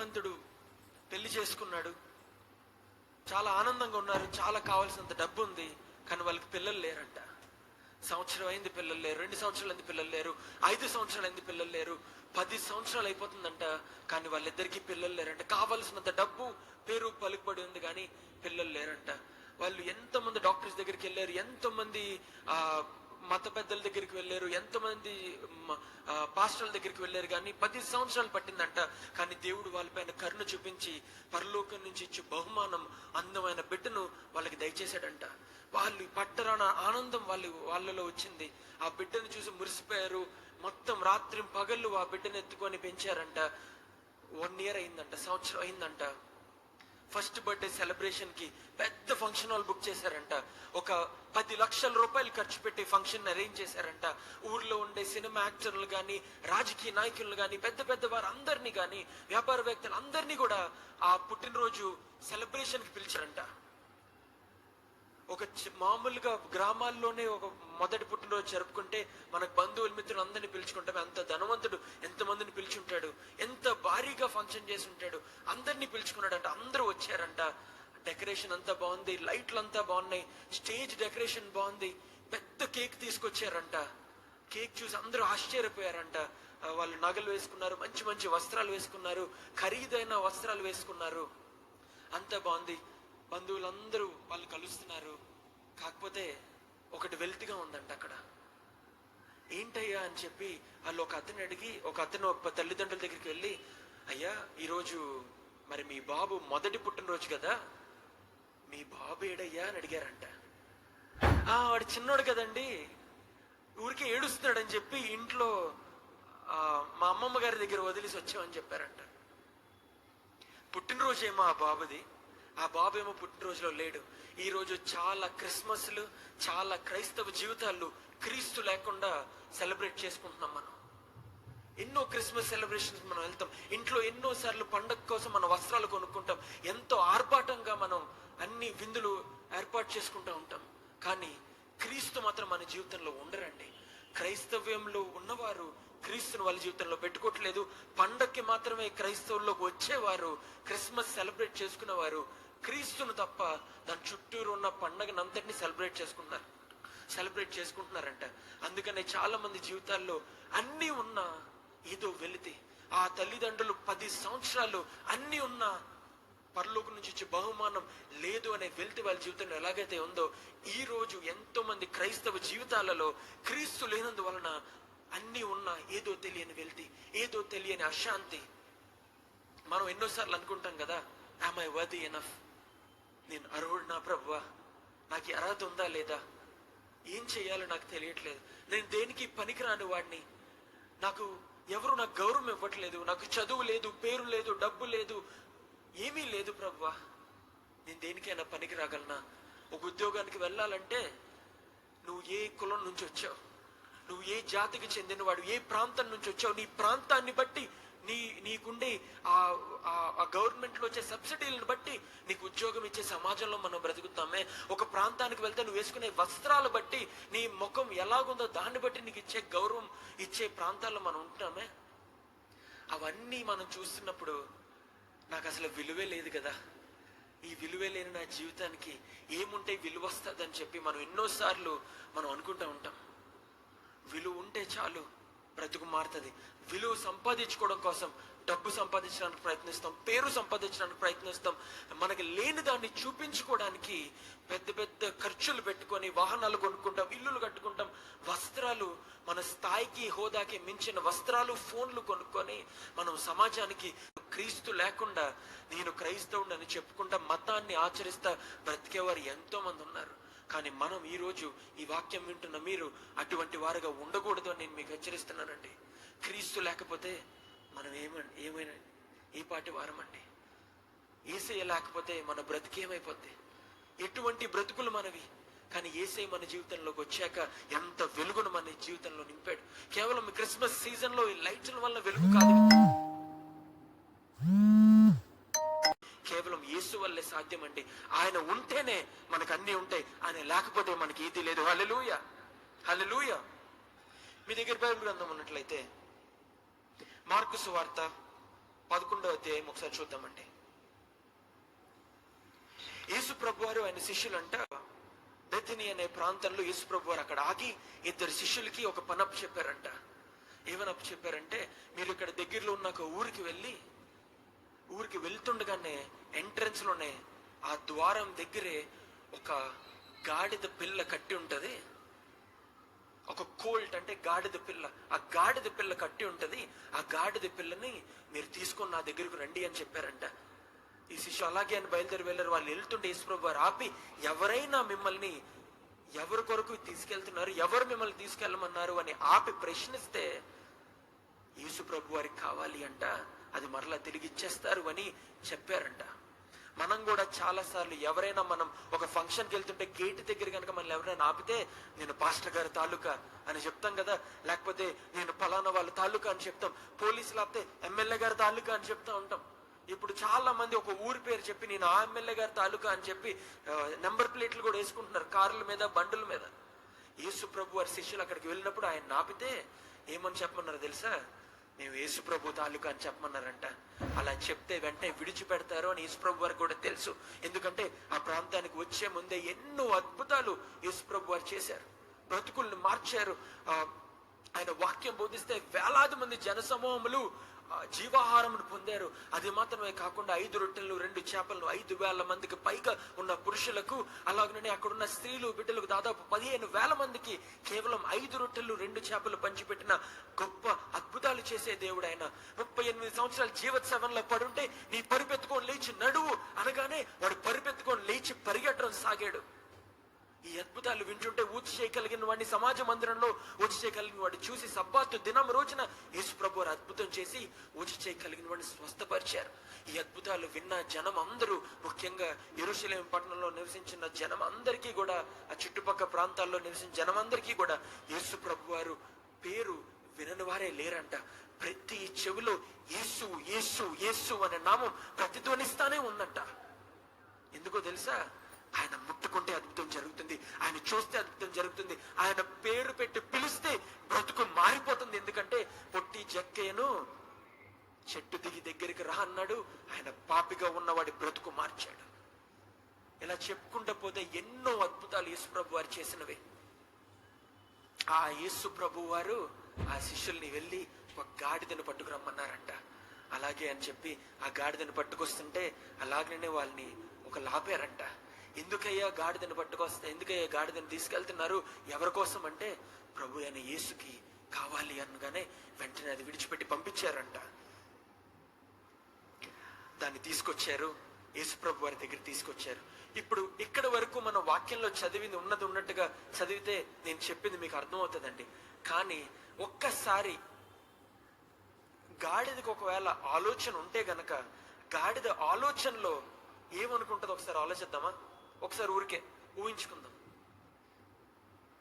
ధనవంతుడు పెళ్ళి చేసుకున్నాడు. చాలా ఆనందంగా ఉన్నారు. చాలా కావాల్సినంత డబ్బు ఉంది. కానీ వాళ్ళకి పిల్లలు లేరంట. సంవత్సరం అయింది పిల్లలు లేరు. రెండు సంవత్సరాలు అయింది పిల్లలు లేరు. ఐదు సంవత్సరాలు అయింది పిల్లలు లేరు. పది సంవత్సరాలు అయిపోతుందంట. కానీ వాళ్ళిద్దరికీ పిల్లలు లేరంట. కావాల్సినంత డబ్బు పేరు పలుకుబడి ఉంది కానీ పిల్లలు లేరంట. వాళ్ళు ఎంతమంది డాక్టర్స్ దగ్గరికి వెళ్ళారు? ఎంతమంది ఆ మత పెద్దల దగ్గరికి వెళ్ళారు ఎంతమంది పాస్టర్ల దగ్గరికి వెళ్ళారు కానీ పది సంవత్సరాలు పట్టిందంట. కానీ దేవుడు వాళ్ళపైన కరుణ చూపించి పరలోకం నుంచి ఇచ్చే బహుమానం అందమైన బిడ్డను వాళ్ళకి దయచేశాడంట. వాళ్ళు పట్టరాన ఆనందం వాళ్ళు వాళ్ళలో వచ్చింది. ఆ బిడ్డను చూసి మురిసిపోయారు. మొత్తం రాత్రి పగళ్ళు ఆ బిడ్డను ఎత్తుకొని పెంచారంట. వన్ ఇయర్ అయిందంట సంవత్సరం అయిందంట. ఫస్ట్ బర్త్డే సెలబ్రేషన్కి పెద్ద ఫంక్షన్ హాల్ బుక్ చేశారంట. ఒక పది లక్షల రూపాయలు ఖర్చు పెట్టి ఫంక్షన్ అరేంజ్ చేశారంట. ఊర్లో ఉండే సినిమా యాక్టర్లు కానీ రాజకీయ నాయకులు కానీ పెద్ద పెద్ద వారు అందరినీ వ్యాపారవేత్తలు అందరినీ కూడా ఆ పుట్టినరోజు సెలబ్రేషన్కి పిలిచారంట. ఒక చి- మామూలుగా గ్రామాల్లోనే ఒక మొదటి పుట్టినరోజు జరుపుకుంటే మనకు బంధువులు మిత్రులు అందరినీ పిలుచుకుంటాం. ఎంత ధనవంతుడు ఎంతమందిని పిలిచి పిలుచుంటాడు. ఎంత భారీగా ఫంక్షన్ చేసి ఉంటాడు అందరినీ పిలుచుకున్నాడంట. అందరూ వచ్చారంట. డెకరేషన్ అంతా బాగుంది. లైట్లు అంతా బాగున్నాయి. స్టేజ్ డెకరేషన్ బాగుంది. పెద్ద కేక్ తీసుకొచ్చారంట. కేక్ చూసి అందరూ ఆశ్చర్యపోయారంట. వాళ్ళు నగలు వేసుకున్నారు. మంచి మంచి వస్త్రాలు వేసుకున్నారు. ఖరీదైన వస్త్రాలు వేసుకున్నారు. అంత బాగుంది. బంధువులందరూ వాళ్ళు కలుస్తున్నారు. కాకపోతే ఒకటి వెల్తిగా ఉందంట అక్కడ. ఏంటయ్యా అని చెప్పి వాళ్ళు ఒక అతను అడిగి ఒక అతను ఒక తల్లిదండ్రుల దగ్గరికి వెళ్ళి అయ్యా ఈరోజు మరి మీ బాబు మొదటి పుట్టినరోజు కదా? మీ బాబు ఏడయ్యా? అని అడిగారంట. ఆ వాడు చిన్నోడు కదండి. ఊరికే ఏడుస్తున్నాడని చెప్పి ఇంట్లో మా అమ్మమ్మ గారి దగ్గర వదిలేసి వచ్చామని చెప్పారంట. పుట్టినరోజు ఏమో ఆ బాబుది. ఆ బాబు ఏమో పుట్టినరోజులో లేడు. ఈరోజు చాలా క్రిస్మస్లు చాలా క్రైస్తవ జీవితాలు క్రీస్తు లేకుండా సెలబ్రేట్ చేసుకుంటున్నాం మనం. ఎన్నో క్రిస్మస్ సెలబ్రేషన్స్ మనం వెళ్తాం. ఇంట్లో ఎన్నో సార్లు పండగ కోసం మన వస్త్రాలు కొనుక్కుంటాం. ఎంతో ఆర్భాటంగా మనం అన్ని విందులు ఏర్పాటు చేసుకుంటూ ఉంటాం. కానీ క్రీస్తు మాత్రం మన జీవితంలో ఉండరండి. క్రైస్తవ్యంలో ఉన్నవారు క్రీస్తుని వాళ్ళ జీవితంలో పెట్టుకోవట్లేదు. పండక్కి మాత్రమే క్రైస్తవుల్లోకి వచ్చేవారు క్రిస్మస్ సెలబ్రేట్ చేసుకునేవారు క్రీస్తును తప్ప దాని చుట్టూరు ఉన్న పండగనంతటిని సెలబ్రేట్ చేసుకుంటున్నారు. సెలబ్రేట్ చేసుకుంటున్నారంట. అందుకనే చాలా మంది జీవితాల్లో అన్నీ ఉన్నా ఏదో వెళితే ఆ తల్లిదండ్రులు పది సంవత్సరాలు అన్నీ ఉన్నా పరలోకి నుంచి వచ్చే బహుమానం లేదు అనే వెళ్తే వాళ్ళ జీవితంలో ఎలాగైతే ఉందో ఈ రోజు ఎంతో మంది క్రైస్తవ జీవితాలలో క్రీస్తు లేనందువలన అన్నీ ఉన్నా ఏదో తెలియని వెళ్తి ఏదో తెలియని అశాంతి. మనం ఎన్నోసార్లు అనుకుంటాం కదా ఐ వర్ది ఎనఫ్ నేను అర్హుడు నా ప్రభువా? నాకు అర్హత ఉందా లేదా? ఏం చేయాలో నాకు తెలియట్లేదు. నేను దేనికి పనికిరాని వాడిని? నాకు ఎవరు నాకు గౌరవం ఇవ్వట్లేదు. నాకు చదువు లేదు పేరు లేదు డబ్బు లేదు ఏమీ లేదు ప్రభువా. నేను దేనికైనా పనికి రాగలనా ఒక ఉద్యోగానికి వెళ్ళాలంటే నువ్వు ఏ కులం నుంచి వచ్చావు? నువ్వు ఏ జాతికి చెందినవాడు? ఏ ప్రాంతం నుంచి వచ్చావు? నీ ప్రాంతాన్ని బట్టి నీ నీకుండే ఆ ఆ గవర్నమెంట్లో వచ్చే సబ్సిడీలను బట్టి నీకు ఉద్యోగం ఇచ్చే సమాజంలో మనం బ్రతుకుతామే. ఒక ప్రాంతానికి వెళ్తే నువ్వు వేసుకునే వస్త్రాలు బట్టి నీ ముఖం ఎలాగుందో దాన్ని బట్టి నీకు ఇచ్చే గౌరవం ఇచ్చే ప్రాంతాల్లో మనం ఉంటున్నామే అవన్నీ మనం చూస్తున్నప్పుడు నాకు అసలు విలువే లేదు కదా. ఈ విలువే లేని నా జీవితానికి ఏముంటే విలువ వస్తుందని చెప్పి మనం ఎన్నోసార్లు మనం అనుకుంటూ ఉంటాం. విలువ ఉంటే చాలు. బ్రతుకు మారుతుంది. విలువ సంపాదించుకోవడం కోసం డబ్బు సంపాదించడానికి ప్రయత్నిస్తాం పేరు సంపాదించడానికి ప్రయత్నిస్తాం. మనకి లేని దాన్ని చూపించుకోవడానికి పెద్ద పెద్ద ఖర్చులు పెట్టుకొని వాహనాలు కొనుక్కుంటాం ఇల్లులు కట్టుకుంటాం. వస్త్రాలు మన స్థాయికి హోదాకి మించిన వస్త్రాలు ఫోన్లు కొనుక్కొని మనం సమాజానికి క్రీస్తు లేకుండా నేను క్రైస్తవుడని చెప్పుకుంటా మతాన్ని ఆచరిస్తా బ్రతికేవారు ఎంతో మంది ఉన్నారు. కానీ మనం ఈ రోజు ఈ వాక్యం వింటున్న మీరు అటువంటి వారుగా ఉండకూడదు అని నేను మీకు హెచ్చరిస్తున్నానండి. క్రీస్తు లేకపోతే మనం ఏమ ఏమైనా ఏ పాటి వారమండి? ఏసయ్య లేకపోతే మన బ్రతికేమైపోద్ది ఎటువంటి బ్రతుకులు మనవి? కానీ ఏసై మన జీవితంలోకి వచ్చాక ఎంత వెలుగును మన జీవితంలో నింపాడు. కేవలం క్రిస్మస్ సీజన్లో ఈ లైట్ల వల్ల వెలుగు కాదు. యేసు వల్లే సాధ్యమండి. ఆయన ఉంటేనే మనకు అన్ని ఉంటాయి. ఆయన లేకపోతే మనకి ఏది లేదు. హలలుయ హలలుయ మీ దగ్గర బైబిల్ గ్రంథం ఉన్నట్లయితే మార్కు సువార్త పదకొండవ అధ్యాయం ఒకసారి చూద్దామండి. యేసు ప్రభు వారు ఆయన శిష్యులంట బెతిని అనే ప్రాంతంలో యేసు ప్రభు వారు అక్కడ ఆగి ఇద్దరు శిష్యులకి ఒక పనప్ చెప్పారంట. ఏమని చెప్పారంటే మీరు ఇక్కడ దగ్గరలో ఉన్న ఒక ఊరికి వెళ్ళి ఊరికి వెళ్తుండగానే ఎంట్రన్స్లోనే ఆ ద్వారం దగ్గరే ఒక గాడిద పిల్ల కట్టి ఉంటుంది. ఒక కోల్ట్ అంటే గాడిద పిల్ల. ఆ గాడిద పిల్ల కట్టి ఉంటుంది. ఆ గాడిద పిల్లని మీరు తీసుకొని నా దగ్గరకు రండి అని చెప్పారంట. ఈ శిష్యు అలాగే అని బయలుదేరి వెళ్ళారు. వాళ్ళు వెళ్తుంటే యేసుప్రభు వారు ఆపి ఎవరైనా మిమ్మల్ని ఎవరి కొరకు తీసుకెళ్తున్నారు? ఎవరు మిమ్మల్ని తీసుకెళ్ళమన్నారు? అని ఆపి ప్రశ్నిస్తే యేసుప్రభు వారికి కావాలి అంట. అది మరలా తిరిగి ఇచ్చేస్తారు అని చెప్పారంట. మనం కూడా చాలా సార్లు ఎవరైనా మనం ఒక ఫంక్షన్కి వెళ్తుంటే గేట్ దగ్గర కనుక మనల్ని ఎవరైనా ఆపితే నేను పాస్టర్ గారి తాలూకా అని చెప్తాం కదా. లేకపోతే నేను ఫలానా వాళ్ళ తాలూకా అని చెప్తాం. పోలీసులు ఆపితే ఎమ్మెల్యే గారి తాలూకా అని చెప్తా ఉంటాం. ఇప్పుడు చాలా మంది ఒక ఊరి పేరు చెప్పి నేను ఆ ఎమ్మెల్యే గారి తాలూకా అని చెప్పి నెంబర్ ప్లేట్లు కూడా వేసుకుంటున్నారు కార్ల మీద బండుల మీద. యేసు ప్రభు వారి శిష్యులు అక్కడికి వెళ్ళినప్పుడు ఆయన నాపితే ఏమని చెప్పమన్నారు తెలుసా? నేను యేసుప్రభు తాలూకా అని చెప్పమన్నారంట. అలా చెప్తే వెంటనే విడిచిపెడతారు అని యేసుప్రభు వారు కూడా తెలుసు. ఎందుకంటే ఆ ప్రాంతానికి వచ్చే ముందే ఎన్నో అద్భుతాలు యేసుప్రభు వారు చేశారు. బ్రతుకుల్ని మార్చారు. ఆ, ఆయన వాక్యం బోధిస్తే వేలాది మంది జనసమూహములు జీవాహారమును పొందారు. అది మాత్రమే కాకుండా ఐదు రొట్టెలు రెండు చేపలను ఐదు వేల మందికి పైగా ఉన్న పురుషులకు అలాగనే అక్కడ ఉన్న స్త్రీలు బిడ్డలకు దాదాపు పదిహేను వేల మందికి కేవలం ఐదు రొట్టెలు రెండు చేపలు పంచిపెట్టిన గొప్ప అద్భుతాలు చేసే దేవుడు ఆయన ముప్పై ఎనిమిది సంవత్సరాలు జీవోత్సవంలో పడుంటే నీ పరిపెత్తుకొని లేచి నడువు అనగానే వాడు పరిపెత్తుకొని లేచి పరిగెట్టడం సాగాడు. ఈ అద్భుతాలు వింటుంటే ఊచి చేయగలిగిన వాడిని సమాజ మందిరంలో ఊచి చేయగలిగిన వాడిని చూసి సబ్బాతు దినం రోజున యేసు ప్రభు వారు అద్భుతం చేసి ఊచి చేయగలిగిన వాడిని స్వస్థపరిచారు. ఈ అద్భుతాలు విన్న జనం అందరూ ముఖ్యంగా ఎరుశలేం పట్టణంలో నివసించిన జనం అందరికీ కూడా ఆ చుట్టుపక్కల ప్రాంతాల్లో నివసించిన జనం అందరికీ కూడా యేసు ప్రభు వారు పేరు వినని వారే లేరంట. ప్రతి చెవిలో యేసు యేసు యేసు అనే నామం ప్రతిధ్వనిస్తానే ఉందంట. ఎందుకో తెలుసా? ఆయన ముట్టుకుంటే అద్భుతం జరుగుతుంది. ఆయన చూస్తే అద్భుతం జరుగుతుంది. ఆయన పేరు పెట్టి పిలిస్తే బ్రతుకు మారిపోతుంది. ఎందుకంటే పొట్టి జక్కయ్యను చెట్టు దిగి దగ్గరికి రా అన్నాడు. ఆయన పాపిగా ఉన్నవాడి బ్రతుకు మార్చాడు. ఇలా చెప్పుకుంటూ పోతే ఎన్నో అద్భుతాలు యేసుప్రభు వారు చేసినవి. ఆ యేసు ప్రభు వారు ఆ శిష్యుల్ని వెళ్ళి ఒక గాడిదను పట్టుకురమ్మన్నారంట. అలాగే అని చెప్పి ఆ గాడిదను పట్టుకొస్తుంటే అలాగనే వాళ్ళని ఒక లాపారంట. ఎందుకయ్యా గాడిదని పట్టుకొస్తే ఎందుకయ్యా గాడిదని తీసుకెళ్తున్నారు? ఎవరి కోసం అంటే ప్రభు అయిన యేసుకి కావాలి అనగానే వెంటనే అది విడిచిపెట్టి పంపించారంట. దాన్ని తీసుకొచ్చారు. యేసుప్రభు వారి దగ్గర తీసుకొచ్చారు. ఇప్పుడు ఇక్కడ వరకు మన వాక్యంలో చదివింది ఉన్నది ఉన్నట్టుగా చదివితే నేను చెప్పింది మీకు అర్థమవుతుందండి. కానీ ఒక్కసారి గాడిదకి ఒకవేళ ఆలోచన ఉంటే గనక గాడిద ఆలోచనలో ఏమనుకుంటుందో ఒకసారి ఆలోచిద్దామా? ఒకసారి ఊరికే ఊహించుకుందాం.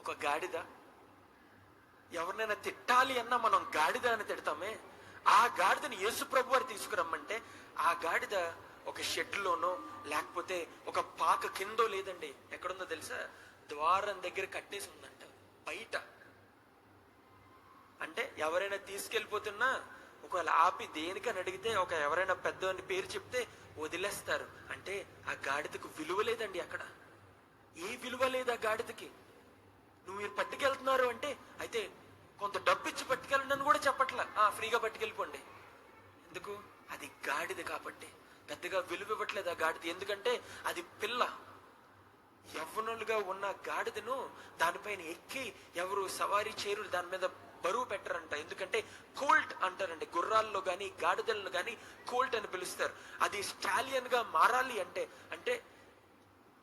ఒక గాడిద ఎవరినైనా తిట్టాలి అన్నా మనం గాడిద అని తిడతామే. ఆ గాడిదని యేసు ప్రభు వారు తీసుకురమ్మంటే ఆ గాడిద ఒక షెడ్లోనో లేకపోతే ఒక పాక కిందో లేదండి. ఎక్కడుందో తెలుసా? ద్వారం దగ్గర కట్టేసి ఉందంట బయట. అంటే ఎవరైనా తీసుకెళ్ళిపోతున్నా ఒకవేళ ఆపి దేనికని అడిగితే ఒక ఎవరైనా పెద్దవాని పేరు చెప్తే వదిలేస్తారు. అంటే ఆ గాడిదకు విలువ లేదండి అక్కడ. ఏ విలువ లేదు ఆ గాడిదకి. నువ్వు మీరు పట్టుకెళ్తున్నారు అంటే అయితే కొంత డబ్బు ఇచ్చి పట్టుకెళ్ళండి అని కూడా చెప్పట్లా. ఆ ఫ్రీగా పట్టుకెళ్ళిపోండి. ఎందుకు? అది గాడిద కాబట్టి. పెద్దగా విలువ ఇవ్వట్లేదు ఆ గాడిద. ఎందుకంటే అది పిల్ల. యవ్వనులుగా ఉన్న గాడిదను దానిపైన ఎక్కి ఎవరు సవారీ చేరు దాని మీద బరువు పెట్టరంట. ఎందుకంటే కోల్ట్ అంటారండి. గుర్రాల్లో కానీ గాడిదలను కానీ కోల్ట్ అని పిలుస్తారు. అది స్టాలియన్గా మారాలి అంటే అంటే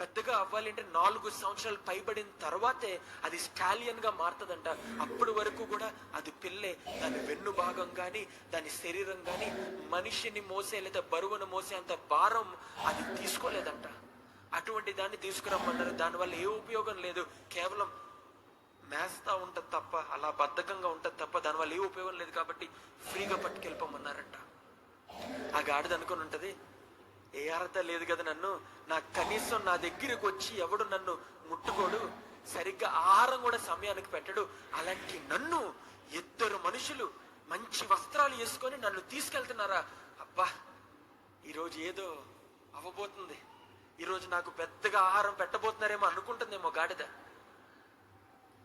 పెద్దగా అవ్వాలి అంటే నాలుగు సంవత్సరాలు పైబడిన తర్వాతే అది స్టాలియన్గా మారుతుందంట. అప్పటి వరకు కూడా అది పిల్లే. దాని వెన్ను భాగం కానీ దాని శరీరం కానీ మనిషిని మోసే లేదా బరువును మోసే అంత భారం అది తీసుకోలేదంట. అటువంటి దాన్ని తీసుకురమ్మన్నారు. దానివల్ల ఏ ఉపయోగం లేదు. కేవలం మేస్తా ఉంటది తప్ప అలా బద్ధకంగా ఉంటది తప్ప దానివల్ల ఏ ఉపయోగం లేదు కాబట్టి ఫ్రీగా పట్టుకెళ్ళిపోమన్నారంట. ఆ గాడిద అనుకుని ఉంటది ఏ అర్హత లేదు కదా నన్ను నా కనీసం నా దగ్గరకు వచ్చి ఎవడు నన్ను ముట్టుకోడు సరిగ్గా ఆహారం కూడా సమయానికి పెట్టడు అలాంటి నన్ను ఇద్దరు మనుషులు మంచి వస్త్రాలు వేసుకొని నన్ను తీసుకెళ్తున్నారా? అబ్బా ఈరోజు ఏదో అవ్వబోతుంది ఈరోజు నాకు పెద్దగా ఆహారం పెట్టబోతున్నారేమో అనుకుంటుందేమో గాడిద.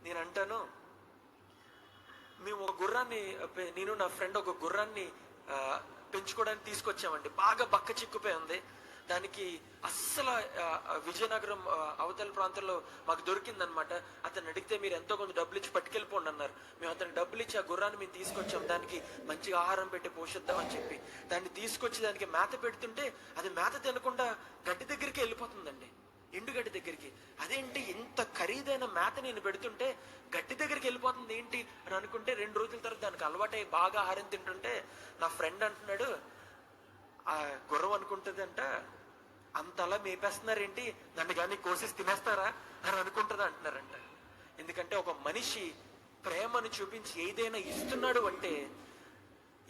నేను అంటాను మేము ఒక గుర్రాన్ని నేను నా ఫ్రెండ్ ఒక గుర్రాన్ని పెంచుకోవడానికి తీసుకొచ్చామండి. బాగా బక్క చిక్కుపోయి ఉంది. దానికి అస్సలు విజయనగరం అవతల ప్రాంతంలో మాకు దొరికిందనమాట. అతను అడిగితే మీరు ఎంతో కొంత డబ్బులు ఇచ్చి పట్టుకెళ్ళిపోండి అన్నారు. మేము అతను డబ్బులు ఇచ్చి ఆ గుర్రాన్ని మేము తీసుకొచ్చాం. దానికి మంచిగా ఆహారం పెట్టి పోషిద్దామని చెప్పి. దాన్ని తీసుకొచ్చి దానికి మేత పెడుతుంటే అది మేత తినకుండా గడ్డి దగ్గరికి వెళ్ళిపోతుందండి. ఎండుగడ్డి దగ్గరికి. అదేంటి ఇంత ఖరీదైన మేత నేను పెడుతుంటే గడ్డి దగ్గరికి వెళ్ళిపోతుంది ఏంటి అని అనుకుంటే రెండు రోజుల తర్వాత దానికి అలవాటై బాగా ఆహారం తింటుంటే నా ఫ్రెండ్ అంటున్నాడు ఆ గుర్రం అనుకుంటుందంట. అంతలా మేపేస్తున్నారేంటి? నన్ను కానీ కోసేసి తినేస్తారా? అని అనుకుంటుంది అంటున్నారంట. ఎందుకంటే ఒక మనిషి ప్రేమను చూపించి ఏదైనా ఇస్తున్నాడు అంటే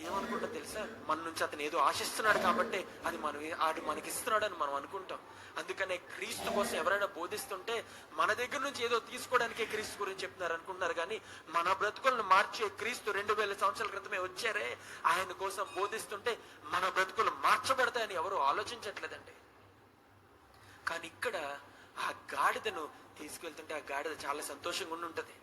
ఏమనుకుంటా తెలుసా? మన నుంచి అతను ఏదో ఆశిస్తున్నాడు కాబట్టి అది మనం ఆడు మనకిస్తున్నాడు అని మనం అనుకుంటాం. అందుకనే క్రీస్తు కోసం ఎవరైనా బోధిస్తుంటే మన దగ్గర నుంచి ఏదో తీసుకోవడానికే క్రీస్తు గురించి చెప్తున్నారు అనుకుంటున్నారు కానీ మన బ్రతుకులను మార్చే క్రీస్తు రెండు వేల సంవత్సరాల క్రితమే వచ్చారే. ఆయన కోసం బోధిస్తుంటే మన బ్రతుకులు మార్చబడతాయని ఎవరు ఆలోచించట్లేదండి. కానీ ఇక్కడ ఆ గాడిదను తీసుకెళ్తుంటే ఆ గాడిద చాలా సంతోషంగా ఉండి ఉంటది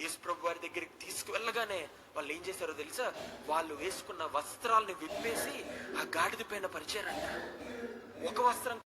యేసుప్రభు వారి దగ్గరికి తీసుకువెళ్ళగానే వాళ్ళు ఏం చేశారో తెలుసా? వాళ్ళు వేసుకున్న వస్త్రాలను విప్పేసి ఆ గాడిద పైన పరిచారంట. ఒక వస్త్రం